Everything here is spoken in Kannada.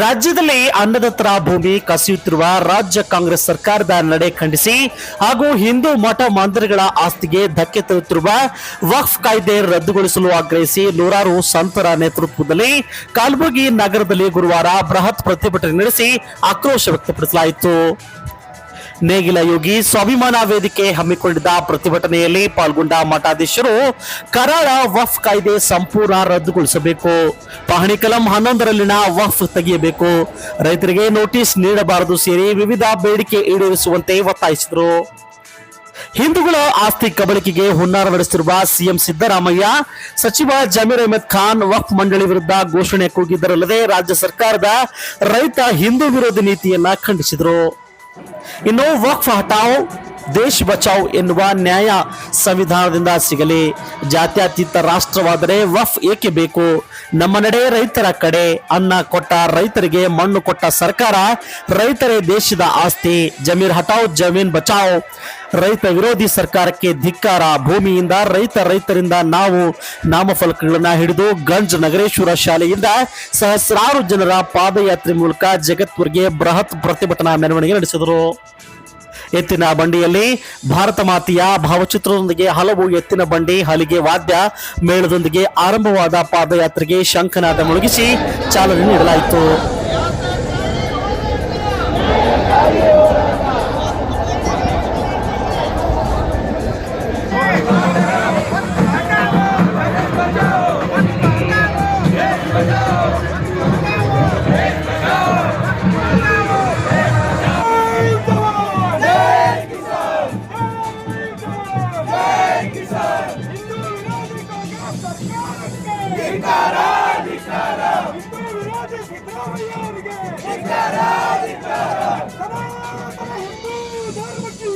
ರಾಜ್ಯದಲ್ಲಿ ಅನ್ನದತ್ತರ ಭೂಮಿ ಕಸಿಯುತ್ತಿರುವ ರಾಜ್ಯ ಕಾಂಗ್ರೆಸ್ ಸರ್ಕಾರದ ನಡೆ ಖಂಡಿಸಿ ಹಾಗೂ ಹಿಂದೂ ಮಠ ಮಂದಿರಗಳ ಆಸ್ತಿಗೆ ಧಕ್ಕೆ ತರುತ್ತಿರುವ ವಕ್ಫ್ ಕಾಯ್ದೆ ರದ್ದುಗೊಳಿಸಲು ಆಗ್ರಹಿಸಿ ನೂರಾರು ಸಂತರ ನೇತೃತ್ವದಲ್ಲಿ ಕಲಬುರಗಿ ನಗರದಲ್ಲಿ ಗುರುವಾರ ಬೃಹತ್ ಪ್ರತಿಭಟನೆ ನಡೆಸಿ ಆಕ್ರೋಶ ವ್ಯಕ್ತಪಡಿಸಲಾಯಿತು. ನೇಗಿಲ ಯೋಗಿ, ಸ್ವಾಭಿಮಾನ ವೇದಿಕೆ ಹಮ್ಮಿಕೊಂಡಿದ್ದ ಪ್ರತಿಭಟನೆಯಲ್ಲಿ ಪಾಲ್ಗೊಂಡ ಮಠಾಧೀಶರು ಕರಾಳ ವಫ್ ಕಾಯ್ದೆ ಸಂಪೂರ್ಣ ರದ್ದುಗೊಳಿಸಬೇಕು. ಪಹಣಿ ಕಲಂ ಹನ್ನೊಂದರಲ್ಲಿನ ವಫ್ ತೆಗೆಯಬೇಕು. ರೈತರಿಗೆ ನೋಟಿಸ್ ನೀಡಬಾರದು ಸೇರಿ ವಿವಿಧ ಬೇಡಿಕೆ ಈಡೇರಿಸುವಂತೆ ಒತ್ತಾಯಿಸಿದರು. ಹಿಂದೂಗಳ ಆಸ್ತಿ ಕಬಳಿಕೆಗೆ ಹುನ್ನಾರ ನಡೆಸಿರುವ ಸಿಎಂ ಸಿದ್ದರಾಮಯ್ಯ, ಸಚಿವ ಜಮೀರ್ ಅಹಮದ್ ಖಾನ್ ವಕ್ಫ್ ಮಂಡಳಿ ವಿರುದ್ಧ ಘೋಷಣೆ ಕೂಗಿದ್ದರಲ್ಲದೆ ರಾಜ್ಯ ಸರ್ಕಾರದ ರೈತ ಹಿಂದೂ ವಿರೋಧಿ ನೀತಿಯನ್ನ ಖಂಡಿಸಿದರು. ಇನ್ನು ವಕ್ಫ್ ಹಟಾವ್ ದೇಶ್ ಬಚಾವ್ ಎನ್ನುವ ನ್ಯಾಯ ಸಂವಿಧಾನದಿಂದ ಸಿಗಲಿ. ಜಾತ್ಯತೀತ ರಾಷ್ಟ್ರವಾದರೆ ವಫ್ ಏಕೆ ಬೇಕು? ನಮ್ಮ ನಡೆ ರೈತರ ಕಡೆ ಅನ್ನ ಕೊಟ್ಟ ರೈತರಿಗೆ ಮಣ್ಣು ಕೊಟ್ಟ ಸರ್ಕಾರ, ರೈತರೇ ದೇಶದ ಆಸ್ತಿ. ಜಮೀರ್ ಹಟಾವ್, ಜಮೀನ್ ಬಚಾವ್. ರೈತ ವಿರೋಧಿ ಸರ್ಕಾರಕ್ಕೆ ಧಿಕ್ಕಾರ. ಭೂಮಿಯಿಂದ ರೈತ ರೈತರಿಂದ ನಾವು ನಾಮಫಲಕಗಳನ್ನ ಹಿಡಿದು ಗಂಜ್ ನಗರೇಶ್ವರ ಶಾಲೆಯಿಂದ ಸಹಸ್ರಾರು ಜನರ ಪಾದಯಾತ್ರೆ ಮೂಲಕ ಜಗತ್ಪುರ್ಗೆ ಬೃಹತ್ ಪ್ರತಿಭಟನಾ ಮೆರವಣಿಗೆ ನಡೆಸಿದರು. ಎತ್ತಿನ ಬಂಡಿಯಲ್ಲಿ ಭಾರತ ಮಾತೆಯ ಭಾವಚಿತ್ರದೊಂದಿಗೆ ಹಲವು ಎತ್ತಿನ ಬಂಡಿ ಹಲಿಗೆ ವಾದ್ಯ ಮೇಳದೊಂದಿಗೆ ಆರಂಭವಾದ ಪಾದಯಾತ್ರೆಗೆ ಶಂಖನಾದ ಮುಳುಗಿಸಿ ಚಾಲನೆ ನೀಡಲಾಯಿತು. ಧಿಕ್ಕಾರ ಧಿಕ್ಕಾರ ವಿರೋಧಿ ಸಿದ್ದರಾಮಯ್ಯರಿಗೆ ಧಿಕ್ಕಾರ ಧಿಕ್ಕಾರ ಸನಾತನ ಹಿಂದೂ ಧರ್ಮಕ್ಕೆ